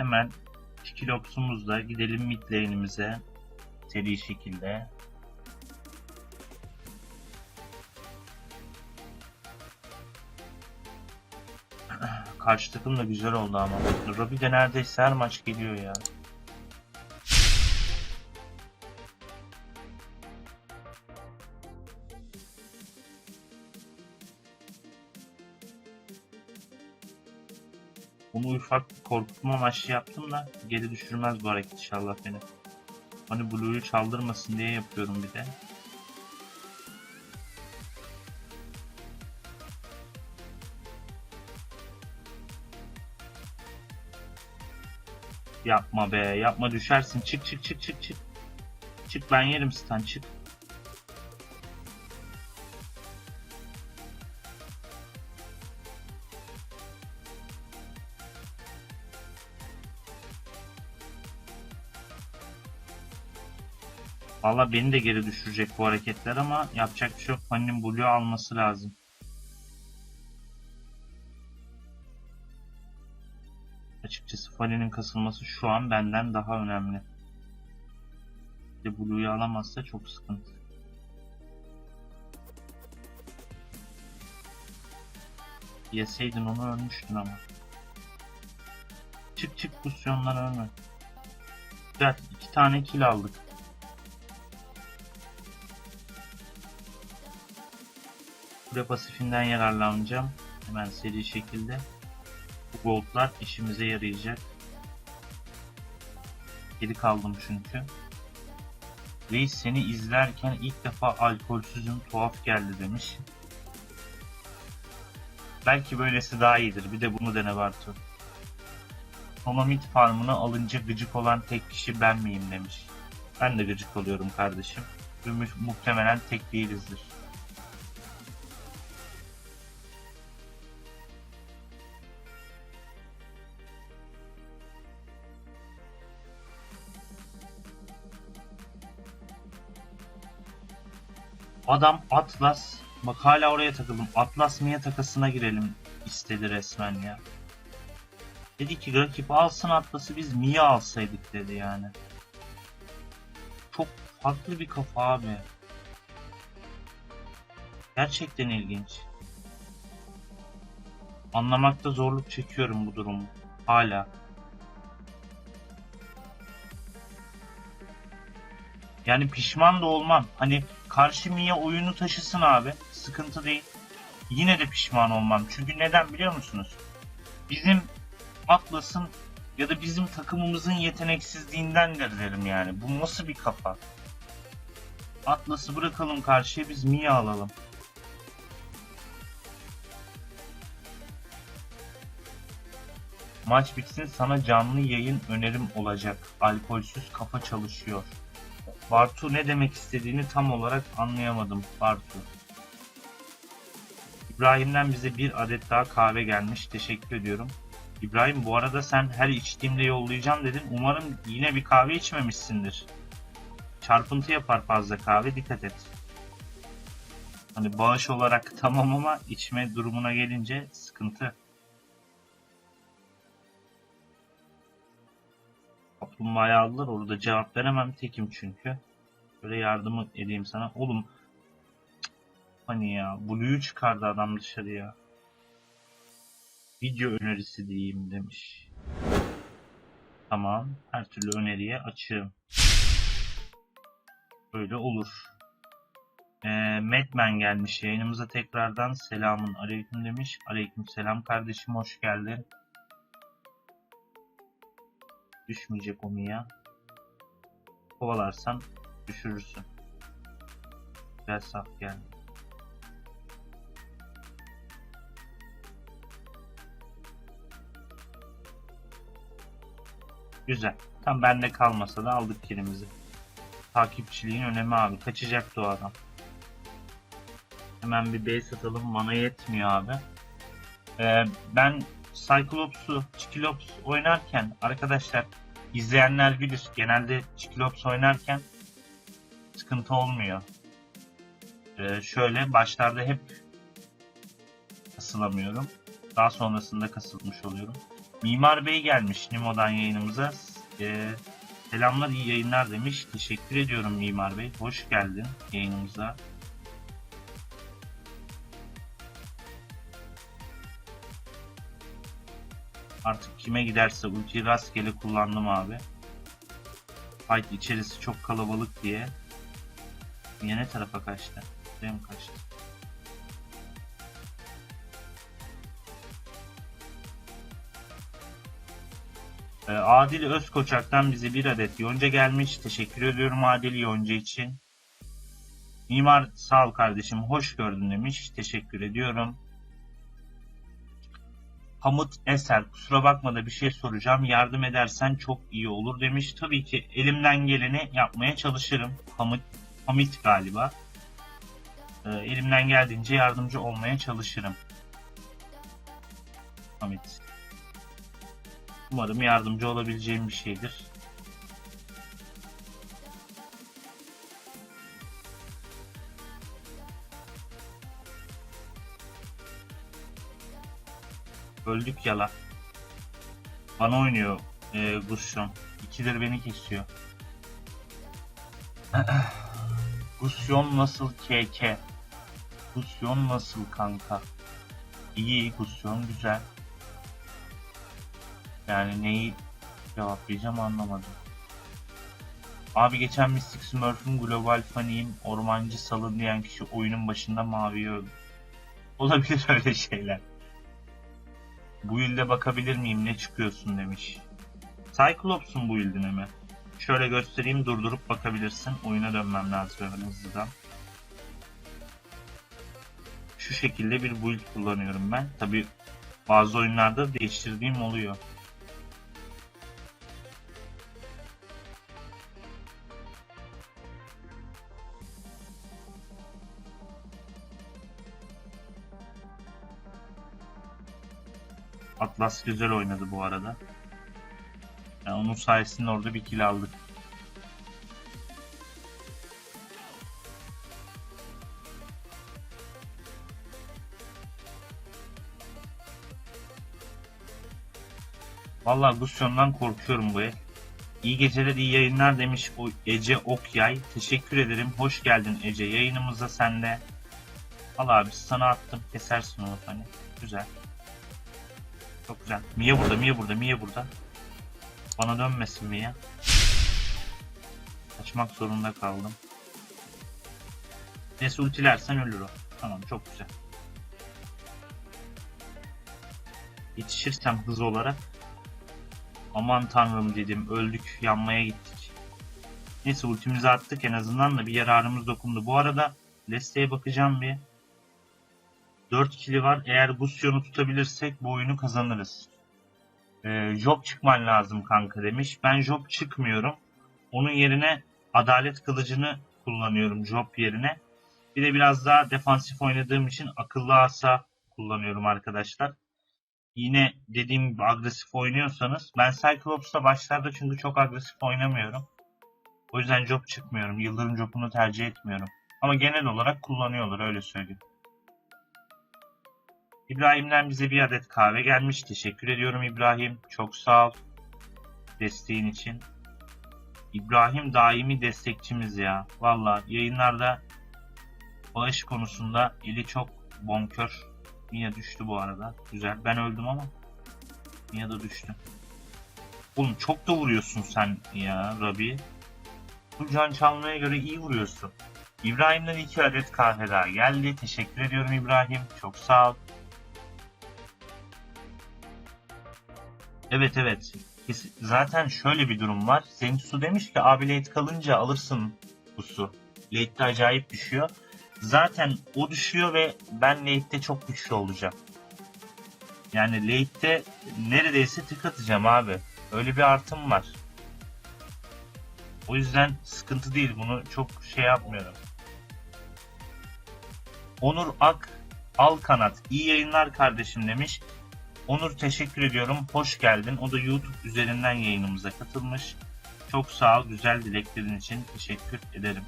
Hemen Skillops'umuzla gidelim mid lane'imize seri şekilde. Karşı takım da güzel oldu ama. Robbie de neredeyse her maç geliyor ya. Bunu ufak bir korkutma amaçlı yaptım da geri düşürmez bu hareket inşallah beni. Hani Blue'yu çaldırmasın diye yapıyorum bir de. Yapma be, yapma düşersin. Çık çık çık çık çık. Çık ben yerim stan çık. Valla beni de geri düşürecek bu hareketler ama yapacak bir şey yok. Fanny'nin Blue alması lazım. Açıkçası Fanny'nin kasılması şu an benden daha önemli. De Blue'yu alamazsa çok sıkıntı. Yeseydin onu ölmüştün ama. Çık çık pozisyondan ölme. Güzel. iki tane kill aldık. Kule pasifinden yararlanacağım. Hemen seri şekilde. Bu goldlar işimize yarayacak. Geri kaldım çünkü. Reis seni izlerken ilk defa alkolsüzüm tuhaf geldi demiş. Belki böylesi daha iyidir. Bir de bunu dene Bartu. Tonomit farmını alınca gıcık olan tek kişi ben miyim demiş. Ben de gıcık oluyorum kardeşim. Ve mu- muhtemelen tek değilizdir. Adam Atlas bak hala oraya takıldım. Atlas Mia takasına girelim istedi resmen ya. Dedi ki rakip alsın Atlas'ı biz Mia alsaydık dedi yani. Çok farklı bir kafa abi. Gerçekten ilginç. Anlamakta zorluk çekiyorum bu durumu. Hala. Yani pişman da olmam. Hani karşı Mia oyunu taşısın abi. Sıkıntı değil. Yine de pişman olmam. Çünkü neden biliyor musunuz? Bizim Atlas'ın ya da bizim takımımızın yeteneksizliğindendir derim yani. Bu nasıl bir kafa? Atlas'ı bırakalım karşıya biz Mia alalım. Maç bitsin sana canlı yayın önerim olacak. Alkolsüz kafa çalışıyor. Bartu ne demek istediğini tam olarak anlayamadım Bartu. İbrahim'den bize bir adet daha kahve gelmiş. Teşekkür ediyorum. İbrahim bu arada sen her içtiğimde yollayacağım dedin. Umarım yine bir kahve içmemişsindir. Çarpıntı yapar fazla kahve dikkat et. Hani bağış olarak tamam ama içme durumuna gelince sıkıntı. Kaplumbağayı aldılar orada cevap veremem tekim çünkü. Böyle yardım edeyim sana. Oğlum hani ya Blue'yu çıkardı adam dışarıya. Video önerisi diyeyim demiş. Tamam. Her türlü öneriye açığım. Böyle olur. Ee, Madman gelmiş yayınımıza tekrardan selamun aleyküm demiş. Aleyküm selam kardeşim hoş geldin. Düşmeyecek o Mia. Kovalarsan düşürürsün. Güzel saf geldi. Güzel. Tam bende kalmasa da aldık kilimizi. Takipçiliğin önemi abi. Kaçacaktı o adam. Hemen bir base atalım. Mana yetmiyor abi. Ee, ben Cyclops'u, Chikilops oynarken arkadaşlar izleyenler bilir. Genelde Chikilops oynarken sıkıntı olmuyor. Ee, şöyle başlarda hep kasılamıyorum. Daha sonrasında kasılmış oluyorum. Mimar Bey gelmiş Nimo'dan yayınımıza. Ee, selamlar iyi yayınlar demiş. Teşekkür ediyorum Mimar Bey. Hoş geldin yayınımıza. Artık kime giderse ultiyi rastgele kullandım abi. Fight içerisi çok kalabalık diye. Yine ne tarafa kaçtı? Buraya mı kaçtı? Ee, Adil Özkoçak'tan bize bir adet yonca gelmiş. Teşekkür ediyorum Adil yonca için. Mimar sağ ol kardeşim hoş gördün demiş. Teşekkür ediyorum. Hamut Eser kusura bakma da bir şey soracağım. Yardım edersen çok iyi olur demiş. Tabii ki elimden geleni yapmaya çalışırım. Hamit, Hamit galiba. Ee, elimden geldiğince yardımcı olmaya çalışırım. Hamit. Umarım yardımcı olabileceğim bir şeydir. Öldük yala. Bana oynuyor e, Gusyon. İkidir beni kesiyor. Gusyon nasıl KK? Gusyon nasıl kanka? İyi Gusyon güzel. Yani neyi cevaplayacağım anlamadım. Abi geçen Mystic Smurf'un global faniyim ormancı salın diyen kişi oyunun başında mavi öldü. Olabilir öyle şeyler. Bu ilde bakabilir miyim ne çıkıyorsun demiş. Cyclops'un bu ildine mi? Şöyle göstereyim durdurup bakabilirsin. Oyuna dönmem lazım hemen hızlıdan. Şu şekilde bir build kullanıyorum ben. Tabi bazı oyunlarda değiştirdiğim oluyor. Atlas güzel oynadı bu arada. Yani onun sayesinde orada bir kill aldık. Vallahi Gustyon'dan korkuyorum bu el. İyi geceler, iyi yayınlar demiş o Ece Okyay. Teşekkür ederim. Hoş geldin Ece. Yayınımıza sen de. Al abi sana attım. Kesersin onu hani. Güzel. Çok güzel. Mia burada, Mia burada, Mia burada. Bana dönmesin Mia. Kaçmak zorunda kaldım. Neyse ultilersen ölür o. Tamam çok güzel. Yetişirsem hız olarak. Aman tanrım dedim. Öldük. Yanmaya gittik. Neyse ultimizi attık. En azından da bir yararımız dokundu. Bu arada Leste'ye bakacağım bir. 4 kili var. Eğer Gusion'u tutabilirsek bu oyunu kazanırız. Ee, Job çıkman lazım kanka demiş. Ben Job çıkmıyorum. Onun yerine Adalet Kılıcını kullanıyorum Job yerine. Bir de biraz daha defansif oynadığım için akıllı asa kullanıyorum arkadaşlar. Yine dediğim gibi agresif oynuyorsanız ben Cyclops'ta başlarda çünkü çok agresif oynamıyorum. O yüzden Job çıkmıyorum. Yıldırım Job'unu tercih etmiyorum. Ama genel olarak kullanıyorlar öyle söyleyeyim. İbrahim'den bize bir adet kahve gelmiş. Teşekkür ediyorum İbrahim. Çok sağ ol desteğin için. İbrahim daimi destekçimiz ya. Valla yayınlarda bağış konusunda eli çok bonkör. Mia düştü bu arada. Güzel. Ben öldüm ama Mia da düştü. Oğlum çok da vuruyorsun sen ya Rabi. Bu can çalmaya göre iyi vuruyorsun. İbrahim'den iki adet kahve daha geldi. Teşekkür ediyorum İbrahim. Çok sağ ol. Evet evet. Zaten şöyle bir durum var. Zenitsu demiş ki abi late kalınca alırsın bu su. Late'de acayip düşüyor. Zaten o düşüyor ve ben late'de çok güçlü olacağım. Yani late'de neredeyse tık atacağım abi. Öyle bir artım var. O yüzden sıkıntı değil. Bunu çok şey yapmıyorum. Onur Ak Al Kanat. iyi yayınlar kardeşim demiş. Onur teşekkür ediyorum. Hoş geldin. O da YouTube üzerinden yayınımıza katılmış. Çok sağ ol. Güzel dileklerin için teşekkür ederim.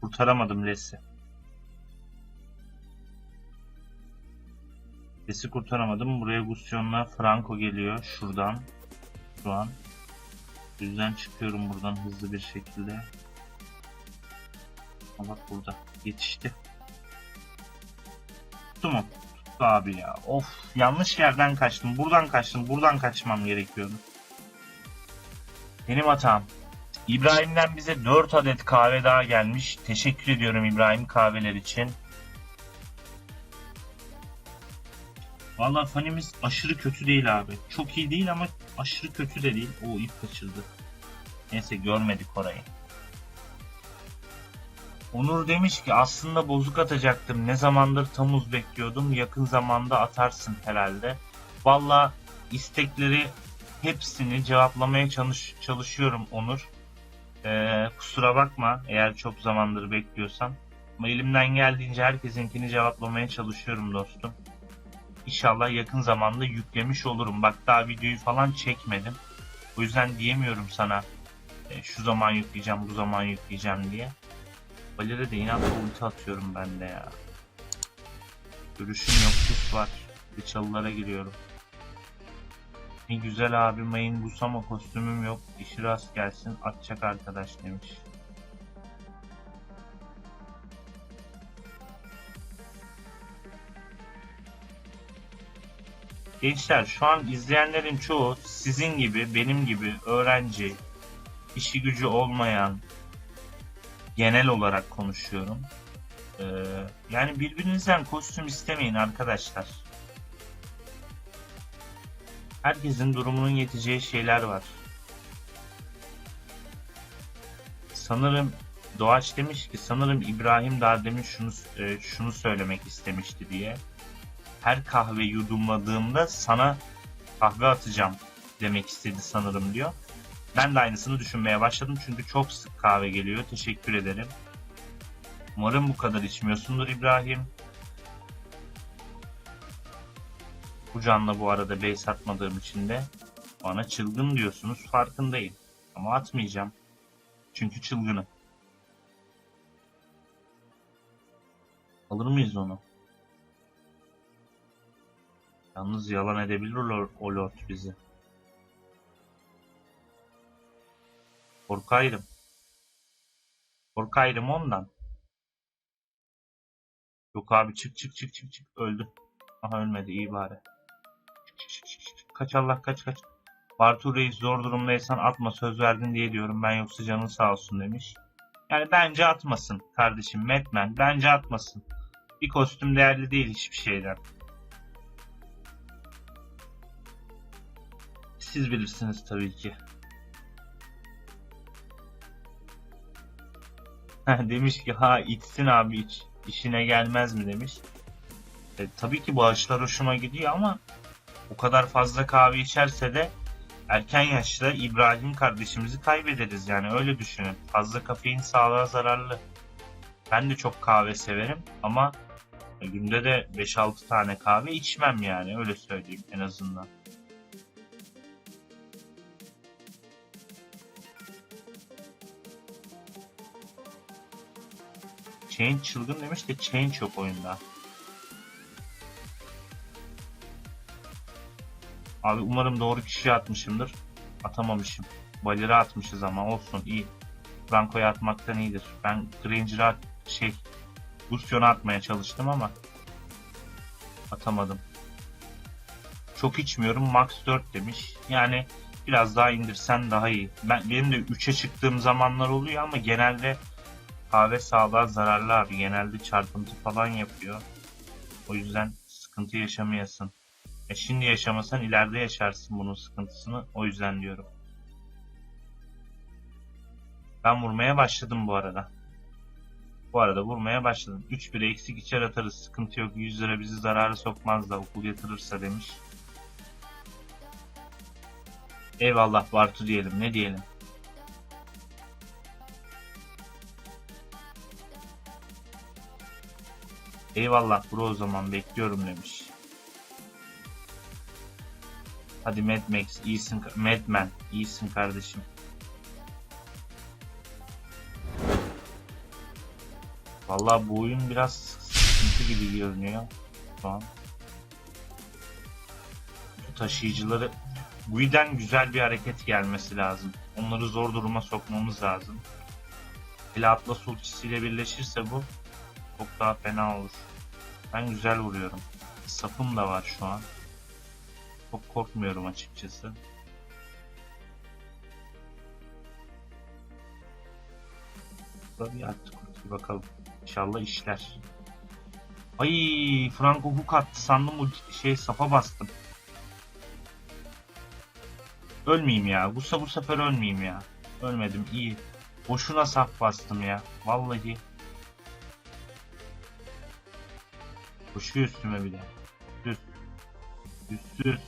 Kurtaramadım Lesi. Les'i kurtaramadım. Buraya Gusion'la Franco geliyor. Şuradan. Şu an. Yüzden çıkıyorum buradan hızlı bir şekilde. Bak burada. Yetişti. Tuttu mu? Tuttu abi ya. Of yanlış yerden kaçtım. Buradan kaçtım. Buradan kaçmam gerekiyordu. Benim hatam. İbrahim'den bize 4 adet kahve daha gelmiş. Teşekkür ediyorum İbrahim kahveler için. Vallahi fanimiz aşırı kötü değil abi. Çok iyi değil ama aşırı kötü de değil. O ip kaçırdı. Neyse görmedik orayı. Onur demiş ki aslında bozuk atacaktım. Ne zamandır tamuz bekliyordum. Yakın zamanda atarsın herhalde. Valla istekleri hepsini cevaplamaya çalış çalışıyorum Onur. Ee, kusura bakma eğer çok zamandır bekliyorsan. Ama elimden geldiğince herkesinkini cevaplamaya çalışıyorum dostum. İnşallah yakın zamanda yüklemiş olurum. Bak daha videoyu falan çekmedim. O yüzden diyemiyorum sana e, şu zaman yükleyeceğim, bu zaman yükleyeceğim diye. Valere de inatla ulti atıyorum ben de ya. Görüşüm yok, sus var. Çalılara giriyorum. Ne güzel abi mayın busama kostümüm yok. İşi rast gelsin atacak arkadaş demiş. Gençler şu an izleyenlerin çoğu sizin gibi benim gibi öğrenci, işi gücü olmayan, genel olarak konuşuyorum. Ee, yani birbirinizden kostüm istemeyin arkadaşlar. Herkesin durumunun yeteceği şeyler var. Sanırım Doğaç demiş ki sanırım İbrahim daha demin şunu e, şunu söylemek istemişti diye. Her kahve yudumladığımda sana kahve atacağım demek istedi sanırım diyor. Ben de aynısını düşünmeye başladım çünkü çok sık kahve geliyor. Teşekkür ederim. Umarım bu kadar içmiyorsundur İbrahim. Bu canla bu arada base atmadığım için de bana çılgın diyorsunuz farkındayım. Ama atmayacağım. Çünkü çılgınım. Alır mıyız onu? Yalnız yalan edebilir o lord, bizi. Korkayrım. Korkayrım ondan. Yok abi çık çık çık çık çık öldü. Aha ölmedi iyi bari. Çık, çık, çık, çık, çık. Kaç Allah kaç kaç. Bartu Reis zor durumdaysan atma söz verdin diye diyorum ben yoksa canın sağ olsun demiş. Yani bence atmasın kardeşim Metman bence atmasın. Bir kostüm değerli değil hiçbir şeyden. Siz bilirsiniz tabii ki. demiş ki ha içsin abi iç. İşine gelmez mi demiş. E, tabii ki bu ağaçlar hoşuma gidiyor ama o kadar fazla kahve içerse de erken yaşta İbrahim kardeşimizi kaybederiz yani öyle düşünün. Fazla kafein sağlığa zararlı. Ben de çok kahve severim ama günde de 5-6 tane kahve içmem yani öyle söyleyeyim en azından. Change çılgın demiş de change yok oyunda. Abi umarım doğru kişiye atmışımdır. Atamamışım. Balira atmışız ama olsun iyi. Franco'ya atmaktan iyidir. Ben Granger'a şey Lucion'a atmaya çalıştım ama atamadım. Çok içmiyorum. Max 4 demiş. Yani biraz daha indirsen daha iyi. Ben benim de 3'e çıktığım zamanlar oluyor ama genelde kahve sağlığa zararlı abi. Genelde çarpıntı falan yapıyor. O yüzden sıkıntı yaşamayasın. E şimdi yaşamasan ileride yaşarsın bunun sıkıntısını. O yüzden diyorum. Ben vurmaya başladım bu arada. Bu arada vurmaya başladım. 3 1'e eksik içer atarız. Sıkıntı yok. 100 lira bizi zarara sokmaz da okul yatırırsa demiş. Eyvallah Bartu diyelim. Ne diyelim? Eyvallah bro o zaman bekliyorum demiş. Hadi Mad Max iyisin Madman iyisin kardeşim. Vallahi bu oyun biraz sıkıntı gibi görünüyor şu an. Şu taşıyıcıları Gui'den güzel bir hareket gelmesi lazım. Onları zor duruma sokmamız lazım. Hele Atlas ultisiyle birleşirse bu çok daha fena olur. Ben güzel vuruyorum. Sapım da var şu an. Çok korkmuyorum açıkçası. Burada bir artık ulti bakalım. İnşallah işler. Ay Franco hook attı sandım ulti şey sapa bastım. Ölmeyeyim ya. Bu, bu sefer ölmeyeyim ya. Ölmedim iyi. Boşuna saf bastım ya. Vallahi. Koşuyor üstüme bile. Düz. Düzsüz.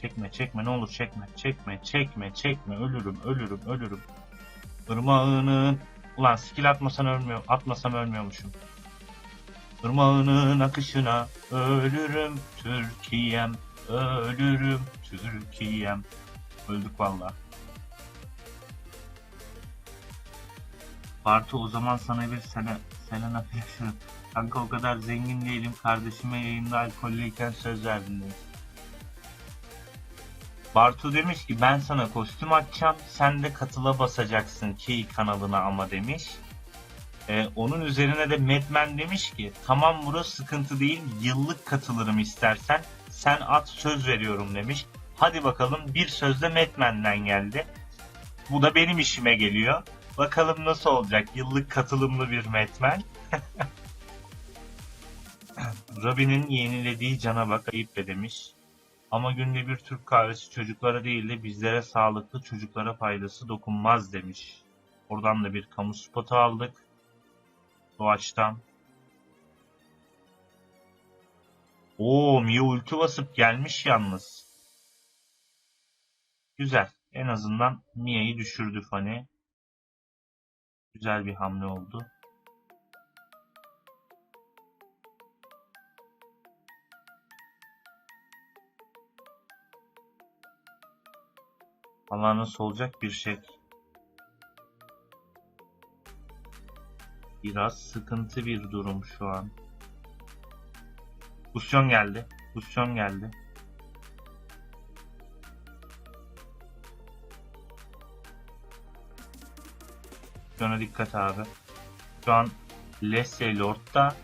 Çekme çekme ne olur çekme. Çekme çekme çekme. Ölürüm ölürüm ölürüm. Irmağının. Ulan skill atmasan ölmüyor. Atmasam ölmüyormuşum. Irmağının akışına ölürüm Türkiye'm. Ölürüm Türkiye'm. Öldük valla. Bartu o zaman sana bir sene Selena Flaşır. Kanka o kadar zengin değilim. Kardeşime yayında alkollüyken söz verdim demiş. Bartu demiş ki ben sana kostüm açacağım. Sen de katıla basacaksın Key kanalına ama demiş. Ee, onun üzerine de Madman demiş ki tamam burası sıkıntı değil yıllık katılırım istersen sen at söz veriyorum demiş. Hadi bakalım bir sözde Madman'den geldi. Bu da benim işime geliyor. Bakalım nasıl olacak yıllık katılımlı bir Madman. Robin'in yenilediği cana bak ayıp be demiş. Ama günde bir Türk kahvesi çocuklara değil de bizlere sağlıklı çocuklara faydası dokunmaz demiş. Oradan da bir kamu spotu aldık. Doğaçtan. Oo Mio ulti basıp gelmiş yalnız. Güzel. En azından Mia'yı düşürdü Fani. Güzel bir hamle oldu. Allah nasıl olacak bir şey. Biraz sıkıntı bir durum şu an. Gusyon geldi. Gusyon geldi. Gusyon'a dikkat abi. Şu an Leslie Lord'da.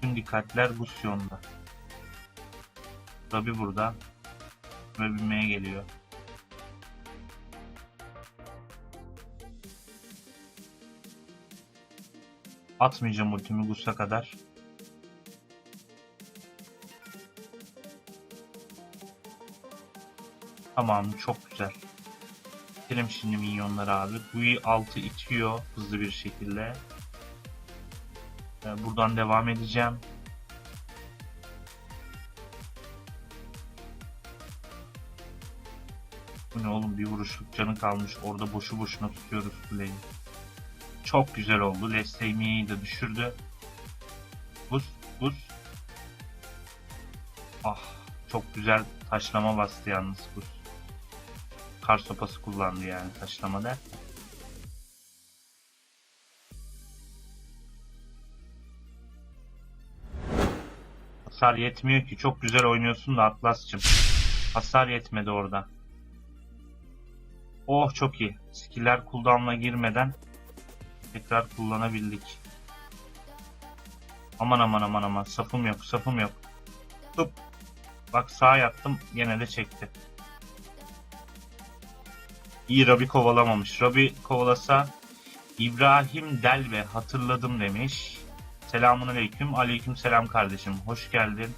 Tüm dikkatler Gusyon'da. Tabi burada. Ve binmeye geliyor. Atmayacağım ultimi Gus'a kadar. Tamam çok güzel. Bitirelim şimdi minyonları abi. Gui 6 itiyor hızlı bir şekilde. Ee, Buradan devam edeceğim. Vuruşluk canı kalmış. Orada boşu boşuna tutuyoruz kuleyi. Çok güzel oldu. Lesteymiye'yi de düşürdü. Buz, buz. Ah, çok güzel taşlama bastı yalnız buz. Kar sopası kullandı yani taşlama derken. Hasar yetmiyor ki. Çok güzel oynuyorsun da Atlas'cım. Hasar yetmedi orada. Oh çok iyi. Skiller cooldown'a girmeden tekrar kullanabildik. Aman aman aman aman. Safım yok. Safım yok. Tıp. Bak sağ yattım. Gene de çekti. İyi Rabi kovalamamış. Rabi kovalasa İbrahim Delve hatırladım demiş. Selamun aleyküm. Aleyküm selam kardeşim. Hoş geldin.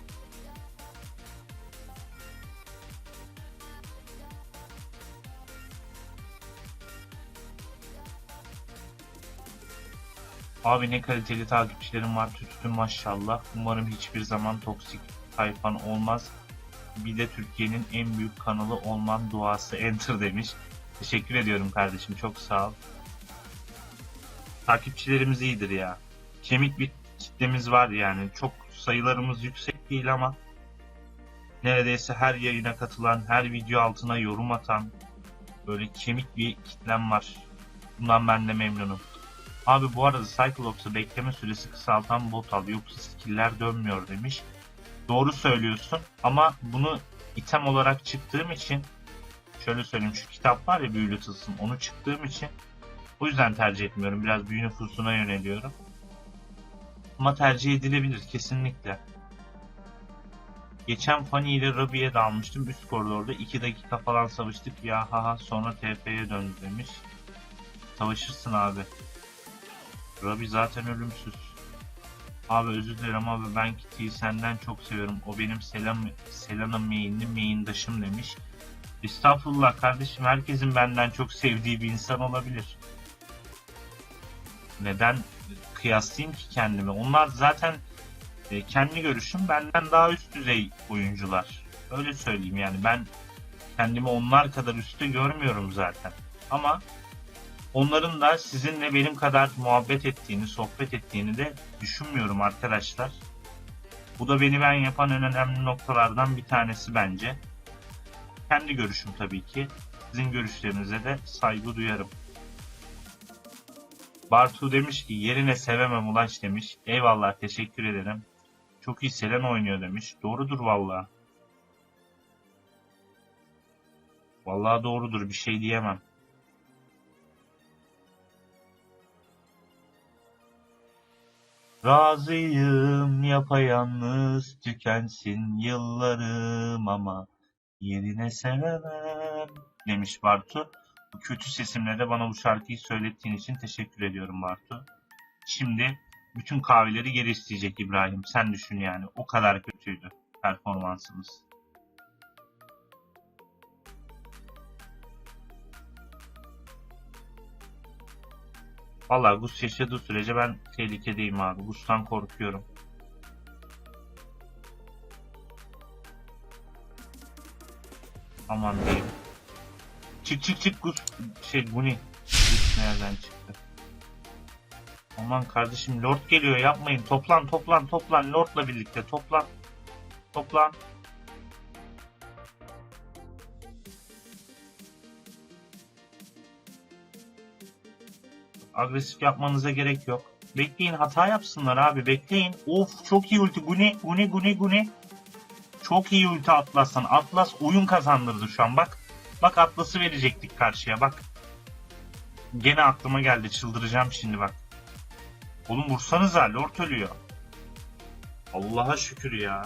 Abi ne kaliteli takipçilerim var tütün maşallah. Umarım hiçbir zaman toksik tayfan olmaz. Bir de Türkiye'nin en büyük kanalı olman duası enter demiş. Teşekkür ediyorum kardeşim çok sağ ol. Takipçilerimiz iyidir ya. Kemik bir kitlemiz var yani. Çok sayılarımız yüksek değil ama neredeyse her yayına katılan, her video altına yorum atan böyle kemik bir kitlem var. Bundan ben de memnunum. Abi bu arada Cyclops'a bekleme süresi kısaltan bot al yoksa skill'ler dönmüyor demiş. Doğru söylüyorsun ama bunu item olarak çıktığım için şöyle söyleyeyim şu kitap var ya büyülü tılsım onu çıktığım için o yüzden tercih etmiyorum. Biraz büyü nüfusuna yöneliyorum. Ama tercih edilebilir kesinlikle. Geçen Fanny ile Robbie'ye dalmıştım. Üst koridorda 2 dakika falan savaştık. Ya haha sonra TP'ye döndü demiş. Savaşırsın abi. Robbie zaten ölümsüz. Abi özür dilerim abi ben Kitty'yi senden çok seviyorum. O benim Selam, Selena main'li maindaşım demiş. Estağfurullah kardeşim herkesin benden çok sevdiği bir insan olabilir. Neden kıyaslayayım ki kendimi? Onlar zaten e, kendi görüşüm benden daha üst düzey oyuncular. Öyle söyleyeyim yani ben kendimi onlar kadar üstte görmüyorum zaten. Ama onların da sizinle benim kadar muhabbet ettiğini, sohbet ettiğini de düşünmüyorum arkadaşlar. Bu da beni ben yapan en önemli noktalardan bir tanesi bence. Kendi görüşüm tabii ki. Sizin görüşlerinize de saygı duyarım. Bartu demiş ki yerine sevemem ulaş demiş. Eyvallah teşekkür ederim. Çok iyi Selen oynuyor demiş. Doğrudur vallahi. Vallahi doğrudur bir şey diyemem. Razıyım yapayalnız tükensin yıllarım ama yerine sevemem demiş Bartu. Bu kötü sesimle de bana bu şarkıyı söylettiğin için teşekkür ediyorum Bartu. Şimdi bütün kahveleri geri isteyecek İbrahim. Sen düşün yani. O kadar kötüydü performansımız. Valla Gus yaşadığı sürece ben tehlikedeyim abi. Gus'tan korkuyorum. Aman diyeyim. Çık çık çık Gus. Şey bu ne? Gus nereden çıktı? Aman kardeşim Lord geliyor yapmayın. Toplan toplan toplan Lord'la birlikte toplan. Toplan. Agresif yapmanıza gerek yok. Bekleyin hata yapsınlar abi bekleyin. Of çok iyi ulti. Bu ne? Bu ne? Bu ne? Bu ne? Çok iyi ulti Atlas'tan. Atlas oyun kazandırdı şu an bak. Bak Atlas'ı verecektik karşıya bak. Gene aklıma geldi çıldıracağım şimdi bak. Oğlum vursanıza Lord ölüyor. Allah'a şükür ya.